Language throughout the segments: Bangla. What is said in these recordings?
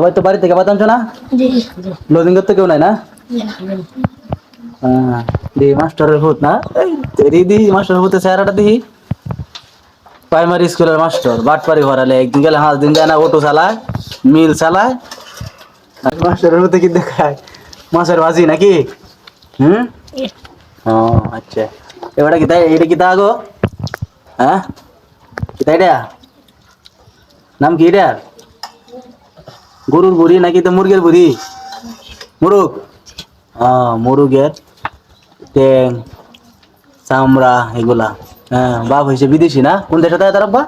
সবাই তো বাড়ি থেকে বাতাম না? জি জি লোডিং করতে কেউ নাই না? দি মাস্টারের ভূত না? এই দি মাস্টারের ভূতে চেহারাটা দিহি প্রাইমারি স্কুলের মাস্টার বাটপারি ভরালে একদিন গেলে হাঁস দিন যায় না অটো চালায় মিল চালায়। আর মাস্টারের ভূতে কি দেখায়? মাছের ভাজি নাকি? হুম? ও আচ্ছা। এবারে কি তাই এটা কি তা গো? হ্যাঁ? কি তাই এটা? নাম কি এটা গরুর বুড়ি নাকি তো মুরগের বুড়ি? মুরুগ? হ্যাঁ মুরুগের ট্যাং চামড়া এগুলা। হ্যাঁ বাপ হয়েছে বিদেশি না? কোন দেশে থাকে তার আব্বা?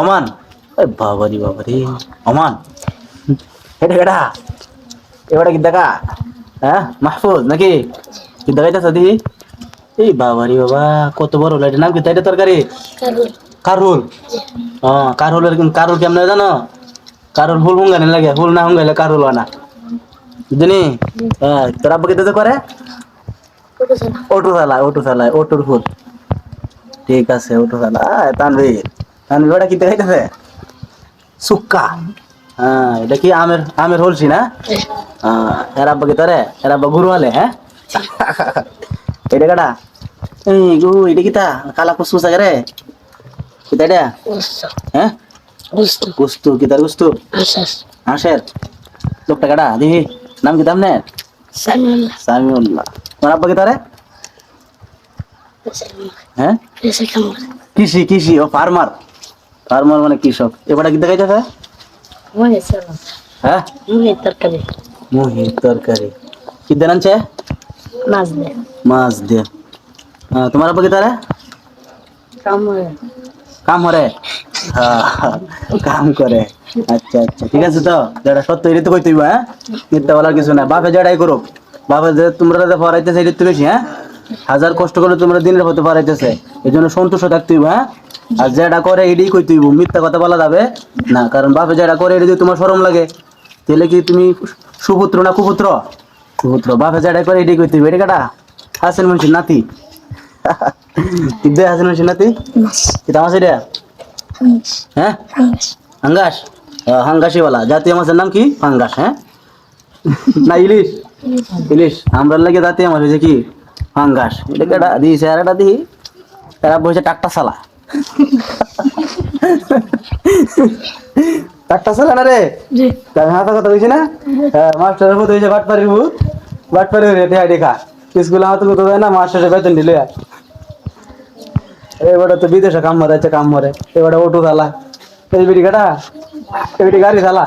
অমান বাবারি বাবারি। অমান এটা কেটা এবারে কি দেখা হ্যাঁ মাহফুজ নাকি? কি দেখাইতেছ দি এই বাবারি বাবা কত বড় লাইট নাম কি? তাই তরকারি? কারুল। হ্যাঁ কারুলের কারুল কেমন জানো? কারুল ফুল হুঙ্গানি লাগে ফুল না হুঙ্গাইলে কারুল আনা বুঝলি? হ্যাঁ তোর আব্বা কিতে করে? অটো চালায় অটো চালায় অটোর ফুল ঠিক আছে অটো চালায় তানভীর তানভীর ওটা কি দেখাইতেছে সুক্কা। হ্যাঁ এটা কি আমের আমের হলছি না হ্যাঁ এর আব্বা কি তোরে? এর আব্বা গুরু হ্যাঁ? এটা কাটা? এই গু এটা কি তা কালা কুসু সাগরে কি তা এটা হ্যাঁ? গুস্তু কি তার গুস্তু আশ্বাস হাঁসের লোকটা কাটা দেখি নাম কি তাম নে? সামিউল্লাহ। সামিউল্লাহ। তোমার আব্বা কি তারে? হ্যাঁ? কৃষি কৃষি ও ফার্মার। ফার্মার মানে কৃষক। এবারে কি দেখাইতেছে মনে হ্যাঁ? তরকারি। মুহি তরকারি। কি দেন আনছে? মাছ দে। মাছ হ্যাঁ, তোমার আব্বা কাম করে হ্যাঁ, কাম করে। আচ্ছা আচ্ছা ঠিক আছে তো? যেটা সত্য এটা তো কই তুই হ্যাঁ? মিথ্যা বলার কিছু না বাপে যেটাই করো বাপে যে তোমরা পড়াইতেছে এটা তো বেশি হ্যাঁ? হাজার কষ্ট করে তোমরা দিনের হতে পারাইতেছে এই জন্য সন্তুষ্ট থাকতে হইব, হ্যাঁ? আর যেটা করে এটাই কই তুইব মিথ্যা কথা বলা যাবে না কারণ বাপে যেটা করে এটা যদি তোমার শরম লাগে তাহলে কি তুমি সুপুত্র না কুপুত্র? কুপুত্র বাপে যেটা করে এটাই কই তুইব এটা কাটা? হাসেন মানুষের নাতি। দে হাসেন মানুষের নাতি? কি তামাশ এটা? হ্যাঁ? হাঙ্গাস? হাঙ্গাসিওয়ালা জাতীয় মাছের নাম কি? হাঙ্গাস হ্যাঁ? না ইলিশ? ইলিশ। আমরা লাগে জাতীয় মাছ হয়েছে কি? হাঙ্গাস এটা কেটা দিয়েছে আর এটা দিই তারা বসে টাকটা সালা টাকটা সালা না রে? জি। হাতা কথা বলছি না? হ্যাঁ মাস্টারের ভূত হয়েছে বাটপাড়ির ভূত। বাটপাড়ি হয়ে দেখা দেখা স্কুলে আমার তো কোথাও না মাস্টারের বেতন দিলে এবারে তো বিদেশে কাম মরে কাম মারে। এবারে অটো চালা এই বিড়ি কাটা এই বিড়ি গাড়ি চালা।